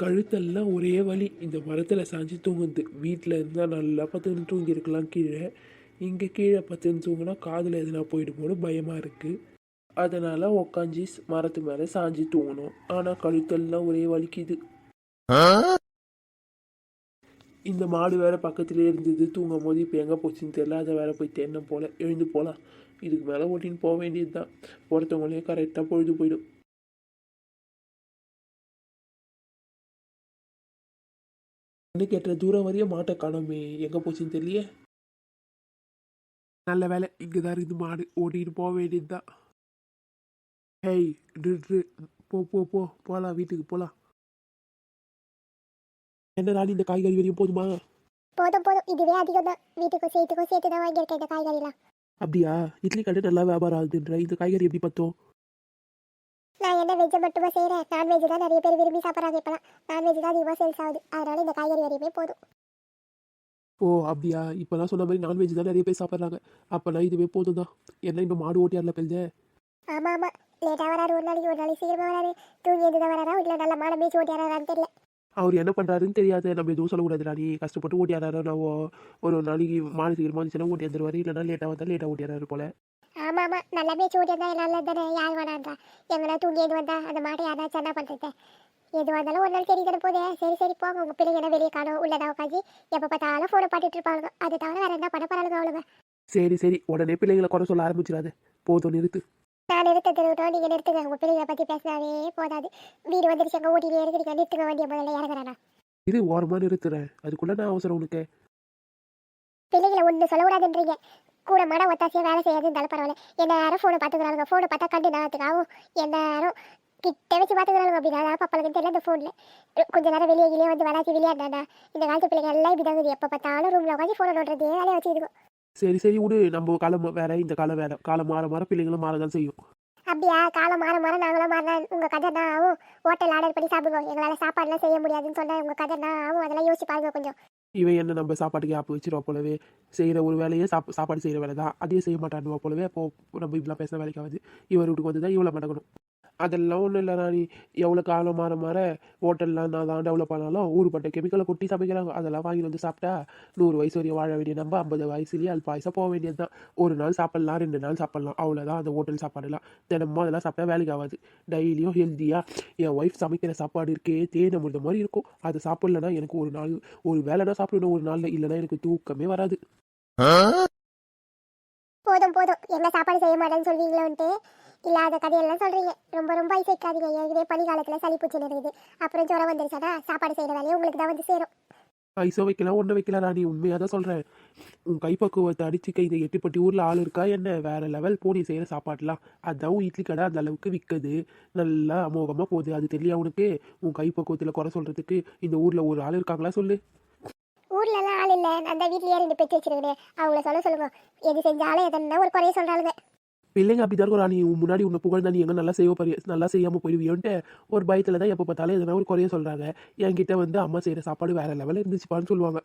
கழுத்தெல்லாம் ஒரே வலி. இந்த மரத்தில் சாஞ்சு தூங்குது. வீட்டில் இருந்தால் நல்லா பத்துன்னு தூங்கியிருக்கலாம் கீழே. இங்கே கீழே பத்துன்னு தூங்கினா காதில் எதுனா போயிடுமோன்னு பயமாக இருக்குது அதனால் உக்காஞ்சி மரத்து மேலே சாஞ்சு தூங்கணும். ஆனால் கழுத்தெல்லாம் ஒரே வலிக்குது. இந்த மாடு வேற பக்கத்துலேயே இருந்தது. தூங்கும் போது இப்போ எங்கே போச்சுன்னு தெரியல. அதை வேற போய் தேடின போல. எழுந்து போகலாம் இதுக்கு மேலே ஓட்டின்னு போக வேண்டியது தான் ஒருத்தவங்களே கரெக்டாக பொழுது போயிடும். என்ன கேட்ட தூரம் வரையும் மாட்டை காணோமே. எங்கே போச்சுன்னு தெரியலையே? நல்ல வேலை இங்கே தான் இருக்குது மாடு ஓட்டிட்டு போக வேண்டியது தான் ஹேய் நின்று போ போ போ. போகலாம் வீட்டுக்கு போகலாம் என்ன ராணி இந்த காய்கறி வரையும் போதுமா? போதும் போதும். இதுவே அதிகம் தான் வீட்டுக்கும் சேர்த்துக்கும் சேர்த்து தான் வாங்கியிருக்கேன் இந்த காய்கறிலாம். அப்படியா? இட்லி கடை நல்லா வியாபாரம் ஆகுதுன்ற. இந்த காய்கறி எப்படி பத்தோம் நான் என்ன வெஜ்ஜை மட்டுமா செய்கிறேன் நான்வெஜ் தான் நிறைய பேர் விரும்பி சாப்பிட்றாங்க இப்போலாம் நான்வெஜ் தான் அதிகமாக சேல்ஸ் ஆகுது. அதனால இந்த காய்கறி வரையுமே போதும். ஓ அப்படியா? இப்போதான் சொன்ன மாதிரி நான்வெஜ் தான் நிறைய பேர் சாப்பிட்றாங்க. அப்போனா இதுவே போதும் தான் என்ன இன்னும் மாடு ஓட்டியார்ல பெல்ஜ ஆமாம் ஆமாம் லேட்டாக வராரு ஒரு நாளைக்கு ஒரு நாளைக்கு சீக்கிரமாக வராரு. தூங்கி எழுந்து வராரா? இல்லை நல்ல மாடை பீச் ஓட்டியாரான்னு தெரியல. அவர் என்ன பண்ணுறாருன்னு தெரியாது. நம்ம எதுவும் சொல்லக்கூடாது ராணி கஷ்டப்பட்டு ஓட்டியாராரு நான் ஒரு நாளைக்கு மாடு சீக்கிரமாக வந்துச்சுன்னா ஓட்டி வந்துருவாரு இல்லைனா லேட்டாக வந்தால் லேட்டாக ஓட்டியாராரு போல. ஆமாம் ஆமாம் நல்லா பீச் ஓட்டியிருந்தா நல்லது தானே? யார் வேணான்றா. எங்கன்னா தூங்கி எது வந்தா அந்த மாட்டை யாராச்சும் என்ன பண்ணுறது எது வந்தாலும் ஒரு நாள் தெரியுது போதே. சரி சரி போங்க உங்கள் பிள்ளைங்க வெளியே காணும்? உள்ளதா உட்காந்து எப்போ பார்த்தாலும் ஃபோனை பாட்டுட்டு இருப்பாங்க அது தவிர வேறு என்ன பண்ண போகிறாங்க அவ்வளோ சரி சரி. உடனே பிள்ளைங்களை குறை சொல்ல ஆரம்பிச்சிடாது. போதும் நிறுத்து. நான் நிறுத்த திருவிட்டோம் நீங்கள் நிறுத்துங்க. உங்கள் பிள்ளைங்களை பற்றி பேசினாவே போதாது. வீடு வந்துருச்சு. எங்கள் ஓட்டிலே இருக்கிறீங்க நிறுத்துங்க. வண்டியை முதல்ல இறங்குறானா இது ஓரமாக நிறுத்துறேன். அதுக்குள்ளே நான் அவசரம் உனக்கு? பிள்ளைகளை ஒன்று சொல்லக்கூடாதுன்றீங்க. கூட மாட ஒத்தாசியாக வேலை செய்யாதுன்னு பரவாயில்ல. எந்த நேரம் ஃபோனை பார்த்துக்கிறாங்க ஃபோனை பார்த்தா கண்டு நேரத்துக்கு ஆகும் எந்த நேரம் கிட்ட வச்சு பார்த்துக்கிறாங்க அப்படின்னா. பாப்பாளுக்கு தெரியல இந்த ஃபோனில் கொஞ்ச நேரம் வெளியே வெளியே வந்து வராச்சு விளையாடாண்டா இந்த காலத்து பிள்ளைங்க எல்லாம் இப்படி தான் எப்போ பார்த்தாலும் ரூமில் உட்காந்து ஃபோனை நோட்டுறதே வேலையை வச்சுருக்கோம் சரி சரி விடு. நம்ம காலம் வேற இந்த காலம் வேற. காலம் மாற மாற பிள்ளைங்களும் மாறதான் செய்யும். அப்படியா? காலம் மாற மாற நாங்களும் மாறினா உங்கள் கதை தான் ஆகும் ஹோட்டல் ஆர்டர் பண்ணி சாப்பிடுவோம். எங்களால் சாப்பாடுலாம் செய்ய முடியாதுன்னு சொன்னால் உங்கள் கதை தான் ஆகும் அதெல்லாம் யோசிச்சு பாருங்க கொஞ்சம். இவன் என்ன நம்ம சாப்பாட்டுக்கு ஆப்பு வச்சிருவா போலவே செய்கிற ஒரு வேலையே சாப் சாப்பாடு செய்கிற வேலை தான் அதையே செய்ய மாட்டானுவா போலவே அப்போ நம்ம இப்படிலாம் பேசுகிற வேலைக்கு ஆகுது இவர் வீட்டுக்கு வந்து தான் இவ்வளோ மடக்கணும். அதெல்லாம் ஒன்றும் இல்லை ராணி எவ்வளோ காலம் மாற மாற ஹோட்டல்லாம் நான் தான் டெவலப் ஆனாலும் ஊருப்பட்ட கெமிக்கலை கொட்டி சமைக்கிறாங்க. அதெல்லாம் வாங்கி வந்து சாப்பிட்டா நூறு வயசு வரையும் வாழ வேண்டிய நம்ம ஐம்பது வயசுலேயே அது பாயசம் போக வேண்டியது தான். ஒரு நாள் சாப்பிட்லாம் ரெண்டு நாள் சாப்பிட்லாம். அவ்வளோதான் அந்த ஹோட்டல் சாப்பாடுலாம் தினமும் அதெல்லாம் சாப்பிட்டா வேலைக்கு ஆகாது. டெய்லியும் ஹெல்த்தியாக என் ஒய்ஃப் சமைக்கிற சாப்பாடு இருக்கே தேன் அமிர்த மாதிரி இருக்கும். அதை சாப்பிட்லன்னா எனக்கு ஒரு நாள் ஒரு வேலைனா சாப்பிடணும் ஒரு நாளில். இல்லைன்னா எனக்கு தூக்கமே வராது. போதும் போதும். என்ன சாப்பாடு செய்ய மாட்டேன்னு சொல்வீங்களோன்ட்டு இல்லாத கதையெல்லாம் சொல்கிறீங்க ரொம்ப ரொம்ப ஐசைக்காதீங்க ஏற்கனவே பனி காலத்தில் சளி பூச்சி இருக்குது. அப்புறம் ஜுரம் வந்துருச்சாடா சாப்பாடு செய்கிற வேலையை உங்களுக்கு தான் வந்து சேரும். ஐசோ வைக்கலாம் ஒன்றும் வைக்கலாம். ராணி உண்மையாக தான் சொல்கிறேன் உன் கைப்பக்குவத்தை அடிச்சு கை இந்த எட்டுப்பட்டி ஊரில் ஆள் இருக்கா என்ன? வேற லெவல் போனி செய்கிற சாப்பாடுலாம். அதான் உன் இட்லி கடை அந்த அளவுக்கு விற்குது நல்லா அமோகமாக போகுது. அது தெரியல உனக்கு? உன் கைப்பக்குவத்தில் குறை சொல்கிறதுக்கு இந்த ஊரில் ஒரு ஆள் இருக்காங்களா சொல்லு. ஊர்லலாம் ஆள் இல்லை. அந்த வீட்லயே ரெண்டு பெற்று வச்சிருக்கேன் அவங்கள சொல்ல சொல்லுங்க. எது செஞ்சாலும் எதனா ஒரு குறைய சொல்கிறாளுங்க பிள்ளைங்க அப்படி தான் இருக்கும் நீ முன்னாடி உன்னை புகழ்ந்தா நீ எங்கே நல்லா செய்ய போறிய? நல்லா செய்யாமல் போயிடுவியோன்ட்டு ஒரு பயத்தில் தான் எப்போ பார்த்தாலும் எதனா ஒரு குறைய சொல்கிறாங்க என்கிட்ட வந்து அம்மா செய்கிற சாப்பாடு வேற லெவலில் இருந்துச்சுப்பான்னு சொல்லுவாங்க.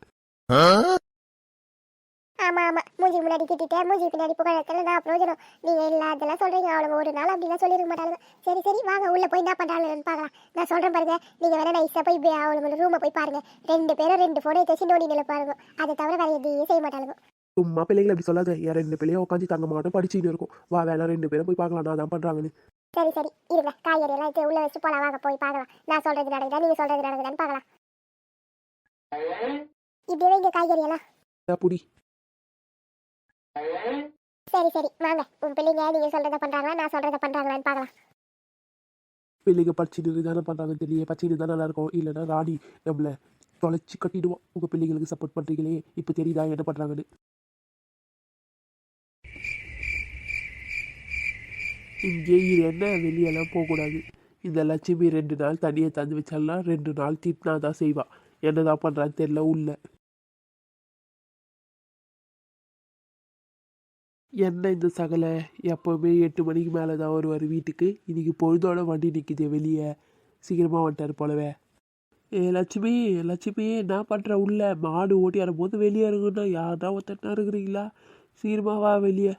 ஆமா ஆமா. மூஞ்சி முன்னாடி திட்டிட்டு மூஞ்சி பின்னாடி புகழத்தில் நான் பிரயோஜனம். நீங்க இல்ல அதெல்லாம் சொல்றீங்க அவ்வளவு. ஒரு நாள் அப்படிலாம் சொல்லிருக்க மாட்டாங்க சரி சரி வாங்க உள்ள போய் என்ன பண்றாங்கன்னு பார்க்கலாம். நான் சொல்றேன் பாருங்க. நீங்க வேணா நைஸா போய் போய் ரூம ரூமை போய் பாருங்க. ரெண்டு பேரும் ரெண்டு போனை தச்சு நோண்டி நில பாருங்க அதை தவிர வேற எதையும் செய்ய மாட்டாங்க சும்மா பிள்ளைங்களை அப்படி சொல்லாத. என் ரெண்டு பிள்ளையும் உட்காந்து தங்க மாட்டோம் படிச்சுட்டு இருக்கும். வா வேணா ரெண்டு பேரும் போய் பார்க்கலாம். நான் தான் பண்ணுறாங்கன்னு சரி சரி. இருங்க. காய்கறி எல்லாம் எடுத்து உள்ளே வச்சு போகலாம் வாங்க போய் பார்க்கலாம். நான் சொல்கிறது நடக்குதா? நீங்கள் சொல்கிறது நடக்குதான்னு பார்க்கலாம். இப்படியே இங்கே காய்கறி எல்லாம். புடி. சரி சரி. வாங்க. உன் பிள்ளைங்க நீங்கள் சொல்கிறத பண்ணுறாங்களா நான் சொல்கிறத பண்ணுறாங்களான்னு பார்க்கலாம். பிள்ளைங்க படிச்சுட்டு தானே பண்ணுறாங்கன்னு தெரியல தான் நல்லா இருக்கும். இல்லைன்னா ராணி நம்மளை தொலைச்சி கட்டிடுவோம் உங்கள் பிள்ளைங்களுக்கு சப்போர்ட் பண்ணுறீங்களே இப்போ தெரியுதா என்ன பண்ணுறாங்கன்னு இங்கே இது என்ன? வெளியெல்லாம் போகக்கூடாது. இந்த லட்சுமி ரெண்டு நாள் தனியை தந்து வச்சாலாம் ரெண்டு நாள் திட்டினா தான் செய்வா. என்னதான் பண்ணுறான்னு தெரில உள்ள. என்ன இந்த சகலை? எப்போவுமே எட்டு மணிக்கு மேலே தான் வருவார் வீட்டுக்கு. இன்றைக்கி பொழுதோட வண்டி நிற்கிது வெளியே. சீக்கிரமாக வந்துட்டார் போலவே. ஏ லட்சுமி லட்சுமி என்ன பண்ணுற உள்ள? மாடு ஓட்டி வரும்போது வெளியே இருக்குன்னா யாருன்னா ஒருத்தர் இருக்கிறீங்களா? சீக்கிரமாக வா வெளியே.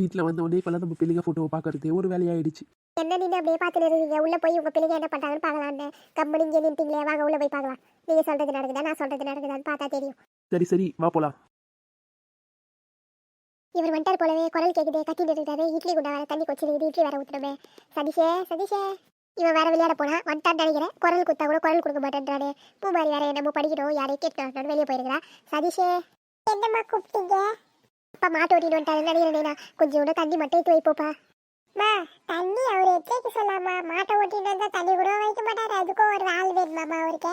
வீட்டில் வந்த உடனே இப்போல்லாம் நம்ம பிள்ளைங்க ஃபோட்டோவை பார்க்கறதே ஒரு வேலையாயிடுச்சு. என்ன நின்று அப்படியே பார்த்துட்டு இருக்கீங்க உள்ள போய் உங்க பிள்ளைங்க என்ன பண்றாங்கன்னு பார்க்கலான்னு கம்பெனி இங்கே நின்றுங்களே வாங்க உள்ள போய் பார்க்கலாம். நீங்க சொல்றது நடக்குதா நான் சொல்றது நடக்குதான்னு பார்த்தா தெரியும். சரி சரி வா போலாம். இவர் வந்துட்டார் போலவே குரல் கேக்குது கத்திட்டு இருக்காரு. இட்லி குண்டா வேற தண்ணி கொச்சிருக்குது இட்லி வேற ஊத்துறமே. சதீஷே சதீஷே. இவன் வேற விளையாட போனா வந்துட்டான்னு நினைக்கிறேன். குரல் குத்தா கூட குரல் கொடுக்க மாட்டேன்றானே. பூமாரி வேற என்னமோ படிக்கணும் யாரையும் கேட்கணும் வெளியே போயிருக்கிறா. சதீஷே. என்னம்மா கூப்பிட்டீங்க? அப்பா மாட்டு ஓட்டிட்டு வந்துட்டாரு நினைக்கிறேன் கொஞ்சோண்டு தண்ணி மட்டும் எடுத்து வைப்போப்பா மா தண்ணி அவர் எச்சரிக்கை சொல்லாமா. மாட்டை ஓட்டிட்டு வந்தா தண்ணி கூட வைக்க மாட்டாரு. அதுக்கும் ஒரு ஆள் வேணுமாமா அவருக்கு?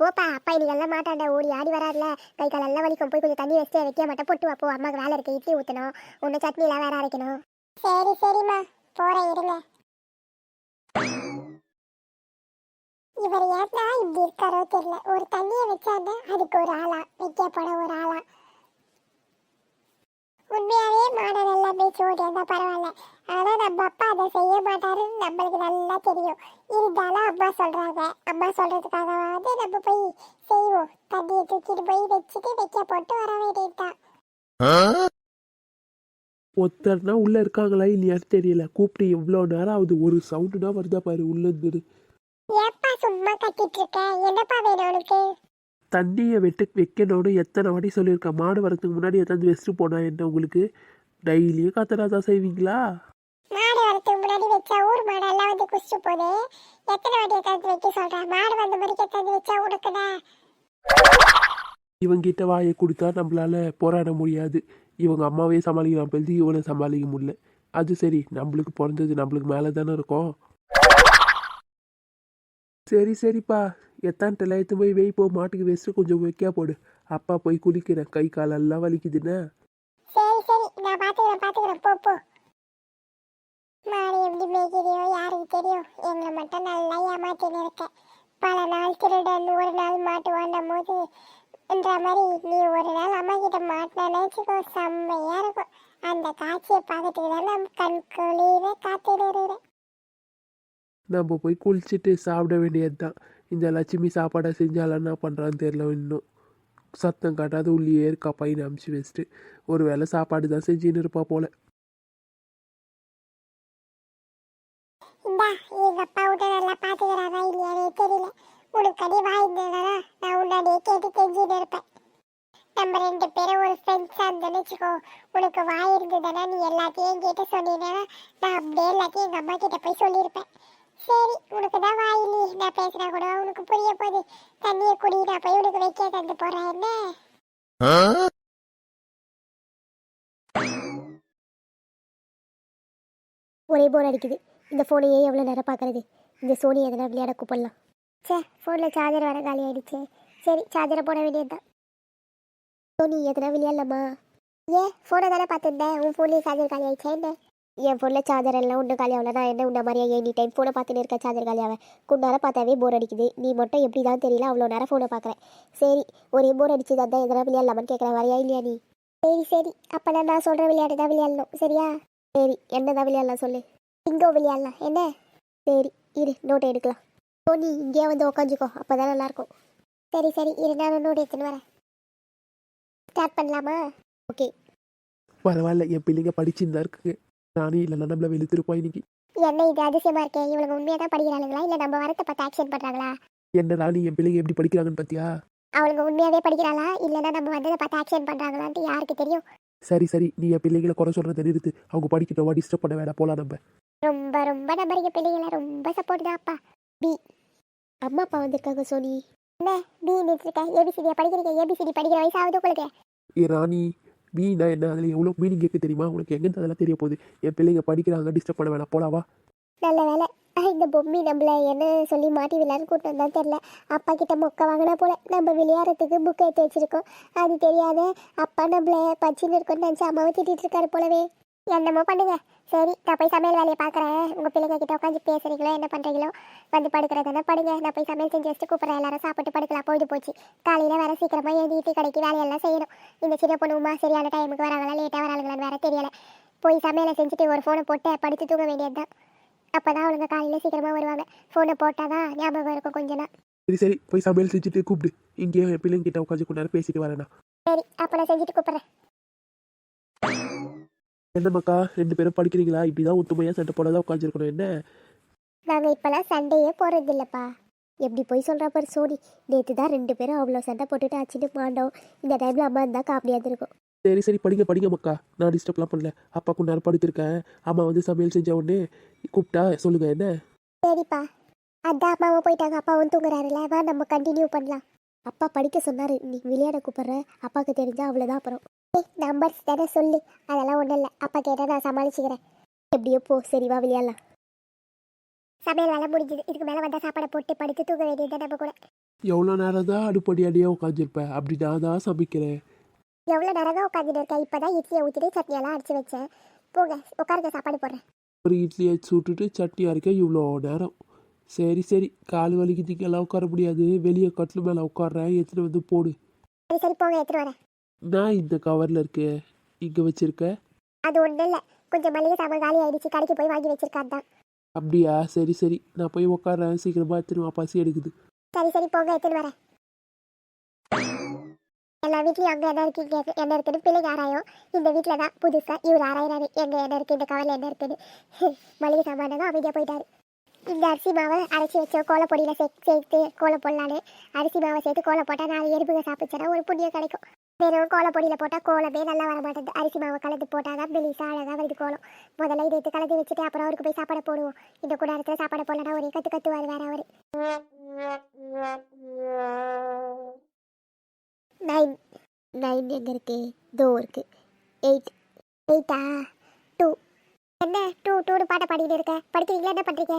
போப்பா அப்பா இன்னைக்கு எல்லாம் மாட்டாண்ட ஓடி ஆடி வராதுல கை கால் எல்லாம் வலிக்கும். போய் கொஞ்சம் தண்ணி வச்சு வைக்க மாட்டேன் போட்டு வாப்போ அம்மாக்கு வேலை இருக்கு. இட்லி ஊற்றணும் ஒன்று சட்னிலாம் வேற அரைக்கணும். சரி சரிம்மா. போகிறேன் இருங்க. இவர் ஏன்னா இப்படி இருக்காரோ தெரியல. ஒரு தண்ணியை வச்சாங்க அதுக்கு ஒரு ஆளா வைக்கப்பட ஒரு ஆளா உண்மையாவே மாடல் எல்லாம் பேச்சு ஓடி இருந்தா பரவாயில்ல. ஆனா நம்ம அப்பா அதை செய்ய மாட்டாருன்னு நம்மளுக்கு நல்லா தெரியும். இருந்தாலும் அம்மா சொல்றாங்க. அம்மா சொல்றதுக்காகவாவது நம்ம போய் செய்வோம். தண்ணியை தூக்கிட்டு போய் வச்சுட்டு வைக்க போட்டு வர வேண்டியதுதான். ஒருத்தர்னா உள்ளே இருக்காங்களா இல்லையான்னு தெரியல. கூப்பிட்டு எவ்வளோ நேரம் ஆகுது? ஒரு சவுண்டுனா வருதா பாரு உள்ளேருந்து ஏப்பா சும்மா கத்திட்டு இருக்க? என்னப்பா வேணும் உனக்கு? தண்ணியை வெட்டு வைக்கணும்னு எத்தனை வாட்டி சொல்லியிருக்கேன். மாடு வரதுக்கு முன்னாடி எத்தாந்து வச்சுட்டு போனா என்ன உங்களுக்கு? டெய்லியும் கத்தனா தான் செய்வீங்களா? மாடு வரதுக்கு முன்னாடி வச்சா ஊர் மாடு எல்லாம் வந்து குடிச்சு போகுது எத்தனை வாட்டி எடுத்து வைக்க சொல்றேன் மாடு வந்த மாதிரி எடுத்து வச்சா உனக்குதா இவங்கிட்ட வாயை கொடுத்தா நம்மளால போராட முடியாது. இவங்க அம்மாவே சமாளிக்கலாம் பெருது இவனை சமாளிக்க முடியல. அது சரி நம்மளுக்கு பிறந்தது நம்மளுக்கு மேலே தானே இருக்கும். சரி சரிப்பா. எத்தான்ட்டு எடுத்து போய் வெய் போ. மாட்டுக்கு வச்சுட்டு கொஞ்சம் வைக்கா போடு. அப்பா போய் குளிக்கிறேன். கை காலெல்லாம் வலிக்குதுன்னா. சரி சரி. நான் பாத்துக்கிறேன் பாத்துக்கிறேன். போ போ. மாடு எப்படி மேய்க்கிறியோ யாருக்கு தெரியும்? எங்களை மட்டும் நல்லா ஏமாத்தின்னு இருக்க. பல நாள் திருடன் ஒரு நாள் மாட்டுவான்னும் போது என்ற மாதிரி நீ ஒரு நாள் அம்மா கிட்ட மாட்டினான்னு வச்சுக்கோ செம்மையா இருக்கும். அந்த காட்சியை பார்த்துட்டு தான் நம்ம கண் குளிர காத்துடுறேன் நம்ம போய் குளிச்சுட்டு சாப்பிட வேண்டியது தான் இந்த லட்சுமி சாப்பாடை செஞ்சாலும் என்ன பண்ணுறான்னு தெரில இன்னும். சத்தம் காட்டாத உள்ளியே இருக்கா பையனை அமுச்சு வச்சுட்டு. ஒரு வேளை சாப்பாடு தான் செஞ்சுன்னு இருப்பா போல. எங்க அப்பா விட்டு நல்லா பாத்துக்கிறாரா இல்லையானே தெரியல. உனக்கு அடி நான் உன்னாடியே கேட்டு தெரிஞ்சுட்டு இருப்பேன். நம்ம ரெண்டு பேரும் ஒரு ஃப்ரெண்ட்ஸா இருந்தோம்னு வச்சுக்கோ உனக்கு வாய் இருந்ததுன்னா நீ எல்லாத்தையும் கேட்டு சொன்னீங்கன்னா நான் அப்படியே எல்லாத்தையும் எங்க அம்மா கிட்ட போய் சொல்லியிருப்பேன். சரி உனக்கு தான் வாய் நீ நான் பேசினா கூட உனக்கு புரிய போகுது. தண்ணியை குடி நான் போய் உனக்கு வைக்க தந்து போறேன் என்ன? ஒரே போர் அடிக்குது. இந்த ஃபோனையே எவ்வளோ நேரம் பார்க்கறது? இந்த சோனி எதனா விளையாட கூப்பிடலாம். சே ஃபோனில் சார்ஜர் வர காலி ஆயிடுச்சு. சரி சார்ஜரை போட வேண்டியது தான் சோனி எதனா விளையாடலாமா? ஏன் ஃபோனை தானே பார்த்துருந்தேன். உன் ஃபோன்லேயே சார்ஜர் காலி ஆயிடுச்சா என்ன? என் ஃபோனில் சார்ஜர் எல்லாம் ஒன்றும் காலியாகல நான் என்ன உன்ன மாதிரியா? எனி டைம் ஃபோனை பார்த்துன்னு இருக்க சார்ஜர் காலியாவேன் குண்டார பார்த்தாவே போர் அடிக்குது. நீ மட்டும் எப்படி தான் தெரியல அவ்வளோ நேரம் ஃபோனை பார்க்குறேன். சரி ஒரே போர் அடிச்சு தான் எதனா விளையாடலாமான்னு கேட்குறேன் வரையா இல்லையா நீ? சரி சரி. அப்போ நான் சொல்கிற விளையாட்டு தான் விளையாடணும். சரியா? சரி என்ன தான் விளையாடலாம் சொல்லு. இங்கோ விளையாடலாம். என்ன? சரி இரு நோட்டை எடுக்கலாம். சோனி இங்கேயே வந்து உக்காஞ்சிக்கோ அப்போ தான் நல்லாயிருக்கும் சரி சரி. இரு நான் நோட் எடுத்துன்னு வரேன். ஸ்டார்ட் பண்ணலாமா? ஓகே பரவாயில்ல என் பிள்ளைங்க படிச்சுன்னு தான் இருக்குங்க. நானும் இல்லைன்னா நம்மள வெளுத்திருப்போம் இன்னைக்கு. என்ன இது அதிசயமா இருக்கே? இவளுங்க உண்மையாக தான் படிக்கிறாளுங்களா? இல்லை நம்ம வரத்தை பார்த்து ஆக்ஷன் பண்ணுறாங்களா என்னடா நீ என் பிள்ளைங்க எப்படி படிக்கிறாங்கன்னு பார்த்தியா அவளுங்க உண்மையாகவே படிக்கிறாளா? இல்லைன்னா நம்ம வந்ததை பார்த்து ஆக்ஷன் பண்ணுறாங்களான்ட்டு யாருக்கு தெரியும்? சரி சரி. நீ என் பிள்ளைங்களை குறை சொல்கிறத நிறுத்து. அவங்க படிக்கட்டும் டிஸ்டர்ப் பண்ண வேணாம். போலாம் நம்ம. ரொம்ப ரொம்ப நம்புறீங்க பிள்ளைங்கள. ரொம்ப சப்போர்ட் தான் அப்பா. அம்மா அப்பா வந்திருக்காங்க சோனி. என்ன? பி நிறுத்திருக்க ஏபிசிடியா படிக்கிறீங்க? ஏபிசிடி படிக்கிற வயசாகுது உங்களுக்கு? ஏ ராணி. மீனா என்ன அதில் எவ்வளோ மீனிங் கேட்க தெரியுமா? உனக்கு எங்கேருந்து அதெல்லாம் தெரிய போகுது? என் பிள்ளைங்க படிக்கிறாங்க டிஸ்டர்ப் பண்ண வேணாம். போலாவா நல்ல வேலை. இந்த பொம்மி நம்மள என்ன சொல்லி மாட்டி விளையாட கூட்டம் தான் தெரில அப்பா கிட்ட மொக்க வாங்கினா போல. நம்ம விளையாடுறதுக்கு புக் எடுத்து வச்சிருக்கோம். அது தெரியாத அப்பா நம்மள பச்சின்னு இருக்கோம்னு நினச்சி அம்மாவை திட்டிட்டு இருக்காரு போலவே. என்னமோ பண்ணுங்க. சரி நான் போய் சமையல் வேலையை பார்க்குறேன். உங்கள் பிள்ளைங்க கிட்ட உட்காந்து பேசுறீங்களோ என்ன பண்ணுறீங்களோ வந்து படுக்கிறதானே படுங்க. நான் போய் சமையல் செஞ்சு வச்சுட்டு கூப்பிட்றேன். எல்லாரும் சாப்பிட்டு படுக்கலாம். பொழுது போச்சு. காலையில் வேற சீக்கிரமாக எழுதி டீ கடைக்கு வேலையெல்லாம் செய்யணும். இந்த சின்ன பொண்ணு உமா சரியான டைமுக்கு வராங்களா லேட்டாக வராங்களான்னு வேற தெரியல. போய் சமையலை செஞ்சுட்டு ஒரு ஃபோனை போட்டு படுத்து தூங்க வேண்டியது தான் அப்போ தான் அவளுங்க காலையில் சீக்கிரமாக வருவாங்க. ஃபோனை போட்டால் தான் ஞாபகம் இருக்கும் கொஞ்ச நாள். சரி சரி. போய் சமையல் செஞ்சுட்டு கூப்பிடு. இங்கேயே என் பிள்ளைங்க கிட்ட உட்காந்து நேரம் பேசிட்டு வரேன் சரி அப்போ நான் செஞ்சுட்டு கூப்பிட்றேன். என்னம்மாக்கா ரெண்டு பேரும் படிக்கிறீங்களா? இப்படிதான் ஒத்துமையாக சண்டை போடாதான் உட்காந்துருக்கணும் என்ன? நாங்கள் இப்போலாம் சண்டையே போகிறது இல்லைப்பா எப்படி போய் சொல்கிறா பாரு சோனி. நேற்று தான் ரெண்டு பேரும் அவ்வளோ சண்டை போட்டுட்டு அச்சுட்டு மாண்டோம். இந்த டைமில் அம்மா இருந்தால் காமெடியாக இருந்திருக்கும். சரி சரி படிங்க படிங்க மக்கா நான் டிஸ்டர்ப்லாம் பண்ணல. அப்பா கொஞ்ச நேரம் படுத்திருக்கேன். அம்மா வந்து சமையல் செஞ்ச உடனே கூப்பிட்டா சொல்லுங்க என்ன? சரிப்பா. அதான் அம்மாவும் போயிட்டாங்க. அப்பாவும் தூங்குறாருல வா நம்ம கண்டினியூ பண்ணலாம். அப்பா படிக்க சொன்னார். நீ விளையாட கூப்பிட்ற. அப்பாவுக்கு தெரிஞ்சா அவ்வளோதான் அப்புறம். நம்பர்ஸ் தானே சொல்லு. அதெல்லாம் ஒன்றும் இல்லை. அப்பா கேட்டால் நான் சமாளிச்சுக்கிறேன். எப்படியோ போ சரி வா விளையாடலாம். சமையல் வேலை முடிஞ்சுது. இதுக்கு மேலே வந்தால் சாப்பாடை போட்டு படுத்து தூங்க வேண்டியது நம்ம கூட. எவ்வளோ நேரம் தான் அடுப்படி அடியாக உட்காந்துருப்பேன் அப்படி நான் தான் சமைக்கிறேன். எவ்வளோ நேரம் தான் உட்காந்துட்டு இருக்கேன் இப்போ தான் இட்லியை ஊற்றிட்டு சட்னியெல்லாம் அடிச்சு வச்சேன். போங்க உட்காருங்க சாப்பாடு போடுறேன். ஒரு இட்லியை சுட்டுட்டு சட்னி அரைக்க இவ்வளோ நேரம். சரி சரி. கால் வலிக்கு நீங்கெல்லாம் உட்கார முடியாது. வெளியே கட்டில் மேலே உட்காடுறேன் எடுத்துகிட்டு வந்து போடு. சரி சரி போங்க எடுத்துகிட்டு வரேன். நான் இந்த கவரில் இருக்கு இங்கே வச்சிருக்க? அது ஒன்றும் இல்லை. கொஞ்சம் மளிகை சாமான் காலி ஆயிடுச்சு. கடைக்கு போய் வாங்கி வச்சிருக்கான் தான். அப்படியா? சரி சரி. நான் போய் உட்காடுறேன் சீக்கிரமாக எடுத்துருவா பசி எடுக்குது. சரி சரி. போங்க எடுத்துன்னு வரேன். எல்லா வீட்லயும் அங்கே என்ன இருக்கு என்ன இருக்குன்னு பிள்ளைங்க ஆராயும். இந்த வீட்டில் தான் புதுசாக இவர் ஆராயிறாரு. எங்கே என்ன இருக்குது இந்த கவரில் என்ன இருக்குன்னு. மளிகை சாமான தான் அமைதியாக போயிட்டாரு. இந்த அரிசி மாவை அரைச்சி வச்ச கோலப்பொடியில் சே சேர்த்து கோலம் போடலான்னு. அரிசி மாவை சேர்த்து கோலம் போட்டால் நாலு எறும்புங்க சாப்பிடுச்சுன்னா ஒரு புண்ணியம் கிடைக்கும். வெறும் கோலப்பொடியில் போட்டால் கோலமே நல்லா வர மாட்டேங்குது அரிசி மாவை கலந்து போட்டால் தான் மெலிசா அழகாக வருது கோலம். முதல்ல இதை எடுத்து கலந்து வச்சுட்டு அப்புறம் அவருக்கு போய் சாப்பாடு போடுவோம். இந்த கூட இடத்துல சாப்பாடு போடலன்னா ஒரே கற்று கத்துவார் வேற அவர். நைன் நைன் எங்கே இருக்கு? தோ இருக்கு. எயிட் எயிட்டா டூ என்ன? டூ டூனு பாட்டை பாடிக்கிட்டு இருக்க. படிக்கிறீங்களா? என்ன பண்ணுறீங்க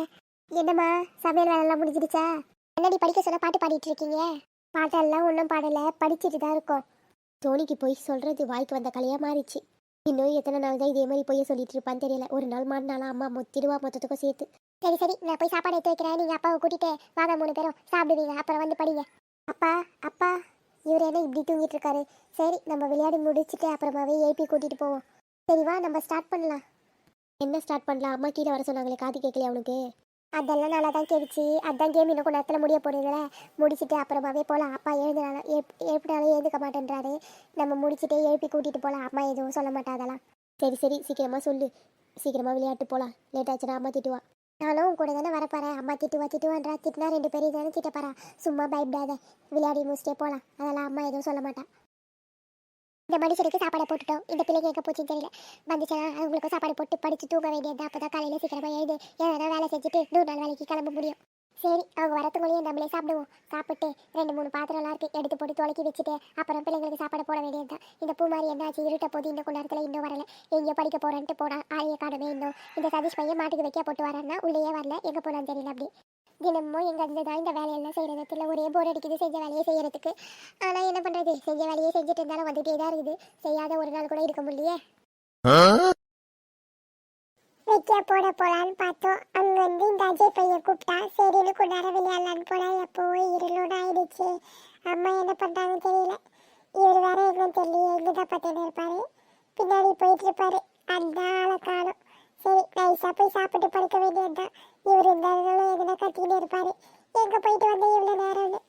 என்னம்மா? சமையல் வேலைலாம் முடிஞ்சிடுச்சா? என்னடி படிக்க சொன்ன பாட்டு பாடிட்டு இருக்கீங்க? பாட்டெல்லாம் ஒன்றும் பாடலை. படிச்சுட்டு தான் இருக்கோம். தோனிக்கு போய் சொல்கிறது வாய்க்கு வந்த கலையாக மாறிச்சு. இன்னும் எத்தனை நாள் தான் இதே மாதிரி பொய்ய சொல்லிட்டு இருப்பான்னு தெரியல. ஒரு நாள் மாறினாலும் அம்மா மொத்திடுவா மொத்தத்துக்கும் சேர்த்து. சரி சரி நான் போய் சாப்பாடு எடுத்து வைக்கிறேன். நீங்கள் அப்பாவை கூட்டிட்டு வாங்க மூணு பேரும். சாப்பிடுவீங்க. அப்புறம் வந்து படிங்க. அப்பா அப்பா இவர் என்ன இப்படி தூங்கிட்டு இருக்காரு? சரி நம்ம விளையாடி முடிச்சுட்டு அப்புறமாவே ஏபி கூட்டிட்டு போவோம். சரி வா நம்ம ஸ்டார்ட் பண்ணலாம். என்ன ஸ்டார்ட் பண்ணலாம்? அம்மா கீழே வர சொன்னாங்களே காது கேட்கலையா அவனுக்கு அதெல்லாம் நல்லா தான் கேட்டுச்சு அதான் கேம் இன்னும் கொஞ்சம் நேரத்தில் முடிய போடுதுல முடிச்சுட்டு அப்புறமாவே போகலாம் அப்பா எழுதுனாலும் எழுப்பினாலும் எழுதுக்க மாட்டேன்றாரு. நம்ம முடிச்சுட்டு எழுப்பி கூட்டிகிட்டு போகலாம் அம்மா எதுவும் சொல்ல மாட்டா அதெல்லாம். சரி சரி சீக்கிரமாக சொல்லு. சீக்கிரமாக விளையாட்டு போகலாம் லேட் ஆச்சுன்னா அம்மா திட்டுவா. நானும் கூட தானே வரப்போறேன். அம்மா திட்டுவா திட்டுவான்றா? திட்டினா ரெண்டு பேரும் தானே திட்டப்பாரா சும்மா பயப்படாத. விளையாடி முடிச்சுட்டே போகலாம் அதெல்லாம் அம்மா எதுவும் சொல்ல மாட்டா. இந்த மனுஷனுக்கு சாப்பாடை போட்டுட்டோம். இந்த பிள்ளைங்க எங்கே போச்சுன்னு தெரியல. வந்துச்சுன்னா அவங்களுக்கு சாப்பாடு போட்டு படிச்சு தூங்க வேண்டியது அப்போ தான் காலையில் சீக்கிரமாக எழுது ஏதாவது வேலை செஞ்சுட்டு நூறு நாள் வேலைக்கு கிளம்ப முடியும். சரி அவங்க வரத்துக்குள்ளேயே நம்மளே சாப்பிடுவோம். சாப்பிட்டு ரெண்டு மூணு பாத்திரம்லாம் இருக்குது எடுத்து போட்டு துளக்கி வச்சுட்டு அப்புறம் பிள்ளைங்களுக்கு சாப்பாடு போட வேண்டியது தான் இந்த பூமாரி என்னாச்சு? இருட்ட போது இந்த கொஞ்ச நேரத்தில் இன்னும் வரல. எங்கேயோ படிக்க போறேன்ட்டு போனால் ஆளைய காணுமே இன்னும். இந்த சதீஷ் பையன் மாட்டுக்கு வைக்க போட்டு வரான்னா உள்ளேயே வரல. எங்கே போனான்னு தெரியல அப்படி. தினமும் எங்க இருந்து தான் இந்த வேலையெல்லாம் செய்யறது. தெரியல ஒரே போர் அடிக்குது செஞ்ச வேலையை செய்யறதுக்கு. ஆனால் என்ன பண்றது? செஞ்ச வேலையை செஞ்சுட்டு இருந்தாலும் வந்துட்டே தான் இருக்குது. செய்யாத ஒரு நாள் கூட இருக்க முடியலையே. வைக்க போட போலான்னு பார்த்தோம். அங்க வந்து இந்த அஜய் பையன் கூப்பிட்டா சரின்னு கொண்டாட விளையாடலான்னு போனா எப்போ இருளோட ஆயிடுச்சு. அம்மா என்ன பண்றாங்கன்னு தெரியல. இவர் வேற எங்கன்னு தெரியல. எங்கதான் பார்த்துட்டு இருப்பாரு. பின்னாடி போயிட்டு இருப்பாரு. அந்த ஆளை காணும். சரி நைஸா போய் சாப்பிட்டு படுக்க வேண்டியதுதான். இவர் இருந்தாலும் எதுனா கத்திக்கிட்டு இருப்பாரு. எங்க போயிட்டு வந்த இவ்வளவு நேரம்னு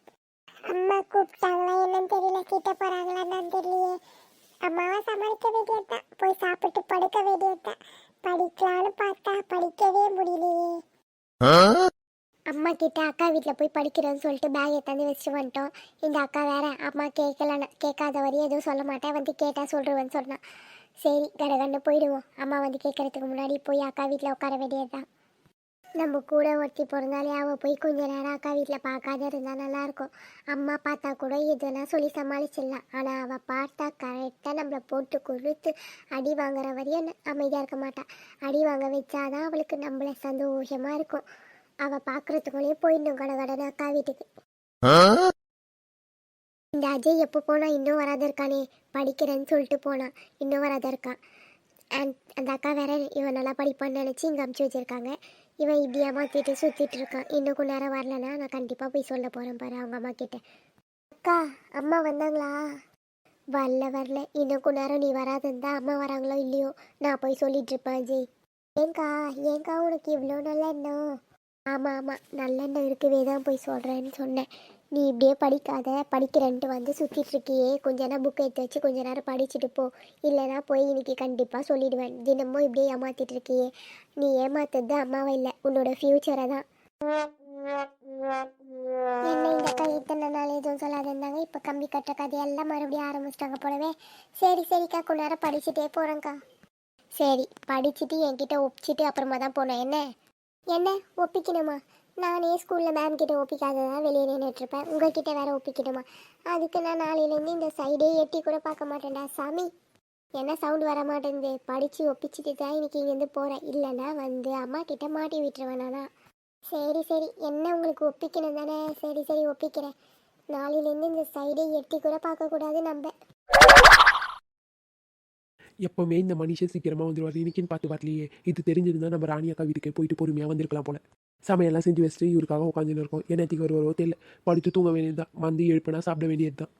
அம்மா கூப்பிட்டாங்களா என்னன்னு தெரியல. கிட்ட போறாங்களா என்னன்னு தெரியலையே. அம்மாவை சமாளிக்க வேண்டியதுதான். போய் சாப்பிட்டு படுக்க வேண்டியதுதான். படிக்கலான்னு பார்த்தா படிக்கவே முடியலையே. அம்மா கிட்ட அக்கா வீட்டில் போய் படிக்கிறேன்னு சொல்லிட்டு பேக் எடுத்தாந்து வச்சுட்டு வந்துட்டோம். இந்த அக்கா வேற அம்மா கேட்கலன்னு கேட்காத வரையும் எதுவும் சொல்ல மாட்டேன் வந்து கேட்டா சொல்றேன்னு சொன்னான் சரி கடகண்டு போயிடுவோம். அம்மா வந்து கேட்கறதுக்கு முன்னாடி போய் அக்கா வீட்டில் உட்கார வேண்டியதுதான். நம்ம கூட ஒருத்தி பிறந்தாலே அவள் போய் கொஞ்ச நேரம் அக்கா வீட்டில் பார்க்காத இருந்தால் நல்லாயிருக்கும். அம்மா பார்த்தா கூட எதுனா சொல்லி சமாளிச்சிடலாம். ஆனால் அவள் பார்த்தா கரெக்டாக நம்மளை போட்டு கொடுத்து அடி வாங்குற வரையும் அமைதியாக இருக்க மாட்டாள் அடி வாங்க வச்சாதான் அவளுக்கு நம்மள சந்தோஷமாக இருக்கும். அவள் பார்க்குறதுக்குள்ளேயே போயிடணும் கடகடன்னு அக்கா வீட்டுக்கு. இந்த அஜய் எப்போ போனால் இன்னும் வராத இருக்கானே. படிக்கிறேன்னு சொல்லிட்டு போனான். இன்னும் வராத இருக்கான் அண்ட் அந்த அக்கா வேற இவன் நல்லா படிப்பான்னு நினச்சி இங்கே அமுச்சு வச்சிருக்காங்க. இவன் இப்படி ஏமாத்திட்டு சுற்றிட்டு இருக்கான். இன்னும் கொஞ்ச நேரம் வரலன்னா நான் கண்டிப்பாக போய் சொல்ல போகிறேன் பாரு அவங்க அம்மா கிட்ட. அக்கா அம்மா வந்தாங்களா? வரல வரல. இன்னும் கொஞ்ச நேரம் நீ வராதுந்தா அம்மா வராங்களோ இல்லையோ நான் போய் சொல்லிட்டு இருப்பேன் அஜய். ஏங்கா ஏங்கா உனக்கு இவ்வளோ நல்லா இன்னும் ஆமாம் ஆமாம் நல்லெண்ணம் இருக்கவே தான் போய் சொல்கிறேன்னு சொன்னேன். நீ இப்படியே படிக்காத. படிக்கிறேன்ட்டு வந்து சுற்றிட்டுருக்கியே கொஞ்ச நேரம் புக்கை எடுத்து வச்சு கொஞ்ச நேரம் படிச்சுட்டு போ. இல்லைனா போய் இன்னைக்கு கண்டிப்பாக சொல்லிடுவேன். தினமும் இப்படியே ஏமாத்திட்டு இருக்கியே. நீ ஏமாத்துறது அம்மாவை இல்லை. உன்னோட ஃப்யூச்சரை தான். என்ன இந்த அக்கா இத்தனை நாள் எதுவும் சொல்லாத இருந்தாங்க இப்போ கம்பி கட்டுற கதையெல்லாம் மறுபடியும் ஆரம்பிச்சிட்டாங்க போலவே. சரி சரிக்கா. கொஞ்ச நேரம் படிச்சுட்டே போகிறேங்க்கா சரி படிச்சுட்டு என்கிட்ட ஒப்பிச்சிட்டு அப்புறமா தான் போனேன். என்ன? என்ன? ஒப்பிக்கணுமா? நானே ஸ்கூலில் மேம் கிட்ட ஒப்பிக்காததான் வெளியே நின்றுட்டுருப்பேன் உங்ககிட்ட வேற ஒப்பிக்கணுமா? அதுக்கு நான் நாளையிலேருந்து இந்த சைடே எட்டி கூட பார்க்க மாட்டேன்டா சாமி. என்ன சவுண்ட் வர மாட்டேங்குது? படித்து ஒப்பிச்சுட்டு தான் இன்னைக்கு இங்கேருந்து போகிறேன் இல்லைன்னா வந்து அம்மா கிட்ட மாட்டி விட்டுருவேனானா சரி சரி. என்ன உங்களுக்கு ஒப்பிக்கணும் தானே? சரி சரி ஒப்பிக்கிறேன். நாளையிலேருந்து இந்த சைடே எட்டி கூட பார்க்கக்கூடாது நம்ம எப்போவுமே இந்த மனுஷன் சீக்கிரமாக வந்துடுவார் இன்னைக்குன்னு பார்த்து வரலையே. இது தெரிஞ்சிருந்தா நம்ம ராணி அக்கா வீட்டுக்கு போயிட்டு பொறுமையாக வந்திருக்கலாம் போல. சமையல்லாம் செஞ்சு வச்சுட்டு இவருக்காக உட்காந்துன்னு இருக்கோம். என்னத்துக்கு வருவாரோ தெரியல. படுத்து தூங்க வேண்டியதுதான். வந்து எழுப்பினா சாப்பிட வேண்டியது தான்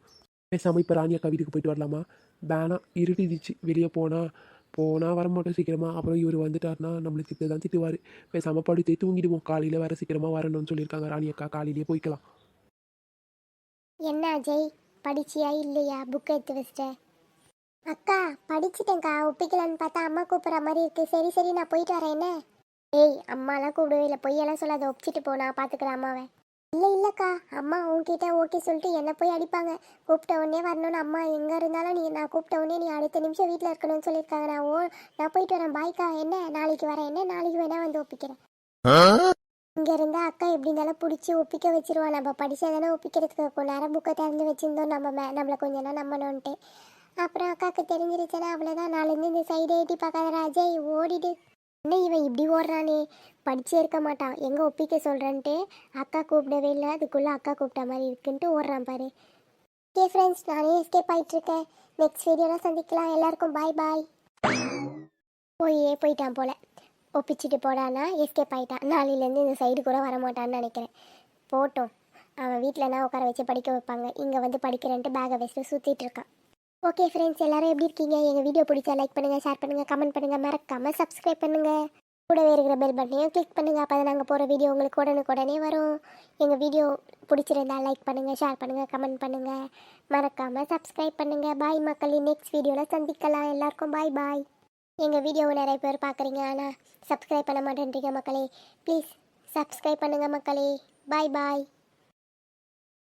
பேசாமல் இப்போ ராணி அக்கா வீட்டுக்கு போயிட்டு வரலாமா? வேணாம் இருட்டிடுச்சு. வெளியே போனால் போனால் வரமாட்டோம் சீக்கிரமா. அப்புறம் இவர் வந்துட்டாருன்னா நம்மளை திட்டு தான் திட்டுவார். பேசாமல் படுத்து தூங்கிடுவோம். காலையில் வேற சீக்கிரமாக வரணும்னு சொல்லியிருக்காங்க ராணி அக்கா. காலையிலேயே போய்க்கலாம். என்ன அஜய்? படிச்சியா இல்லையா? புக்கை எடுத்து வச்சிட்ட அக்கா படிச்சிட்டேன்க்கா. ஒப்பிக்கலான்னு பார்த்தா அம்மா கூப்பிட்ற மாதிரி இருக்கு. சரி சரி நான் போயிட்டு வரேன். என்ன? ஏய் அம்மாலாம் கூப்பிடவே இல்லை. பொய்யெல்லாம் சொல்லாத. ஒப்பிச்சிட்டு போ. நான் பார்த்துக்கிறேன் அம்மாவை. இல்லை இல்லைக்கா. அம்மா உன்கிட்ட ஓகே சொல்லிட்டு என்னை போய் அடிப்பாங்க. கூப்பிட்ட உடனே வரணும்னு அம்மா எங்கே இருந்தாலும் நீ நான் கூப்பிட்ட உடனே நீ அடுத்த நிமிஷம் வீட்டில் இருக்கணும்னு சொல்லியிருக்காங்க. நான் ஓ நான் போயிட்டு வரேன். பாய்க்கா. என்ன? நாளைக்கு வரேன். என்ன? நாளைக்கு வேணா வந்து ஒப்பிக்கிறேன். இங்க இருந்தா அக்கா எப்படி இருந்தாலும் பிடிச்சி ஒப்பிக்க வச்சிருவா. நம்ம படிச்சா தானே ஒப்பிக்கிறதுக்கு கொஞ்ச நேரம் புக்கை திறந்து வச்சிருந்தோம். நம்ம மே நம்மளை கொஞ்ச நேரம் நம்பணும்ன்ட்டு. அப்புறம் அக்காவுக்கு தெரிஞ்சிருச்சுன்னா அவ்வளோதான் நாளைந்து இந்த சைடு ஏட்டி பார்க்காத ராஜய் ஓடிடு. என்ன இவன் இப்படி ஓடுறானே? படிச்சே இருக்க மாட்டான். எங்கே ஒப்பிக்க சொல்கிறேன்ட்டு அக்கா கூப்பிடவே இல்லை. அதுக்குள்ளே அக்கா கூப்பிட்ட மாதிரி இருக்குன்ட்டு ஓடுறான் பாரு. ஓகே ஃப்ரெண்ட்ஸ் நானே எஸ்கேப் ஆகிட்டுருக்கேன் நெக்ஸ்ட் வீடியோலாம் சந்திக்கலாம். எல்லாருக்கும் பாய் பாய் போயே போயிட்டான் போல. ஒப்பிச்சிட்டு போடானா எஸ்கேப் ஆகிட்டான் நாளையிலேருந்து இந்த சைடு கூட வரமாட்டான்னு நினைக்கிறேன். போட்டோம். அவன் வீட்டிலனா உட்கார வச்சு படிக்க வைப்பாங்க. இங்கே வந்து படிக்கிறேன்ட்டு பேகை வச்சுட்டு சுற்றிட்டு இருக்கான். ஓகே ஃப்ரெண்ட்ஸ் எல்லாரும் எப்படி இருக்கீங்க? எங்கள் வீடியோ பிடிச்சா லைக் பண்ணுங்கள் ஷேர் பண்ணுங்கள் கமெண்ட் பண்ணுங்கள் மறக்காமல் சப்ஸ்கிரைப் பண்ணுங்கள் கூடவே இருக்கிற பெல் பட்டனையும் கிளிக் பண்ணுங்கள் அப்போ தான் நாங்கள் போகிற வீடியோ உங்களுக்கு உடனுக்குடனே வரும். எங்கள் வீடியோ பிடிச்சிருந்தா லைக் பண்ணுங்கள் ஷேர் பண்ணுங்கள் கமெண்ட் பண்ணுங்கள் மறக்காமல் சப்ஸ்கிரைப் பண்ணுங்கள் பாய் மக்களே நெக்ஸ்ட் வீடியோவில் சந்திக்கலாம். எல்லாருக்கும் பாய் பாய் எங்கள் வீடியோவை நிறைய பேர் பார்க்குறீங்க ஆனால் சப்ஸ்கிரைப் பண்ண மாட்டேன்றீங்க மக்களே. ப்ளீஸ் சப்ஸ்கிரைப் பண்ணுங்கள் மக்களே. பாய் பாய்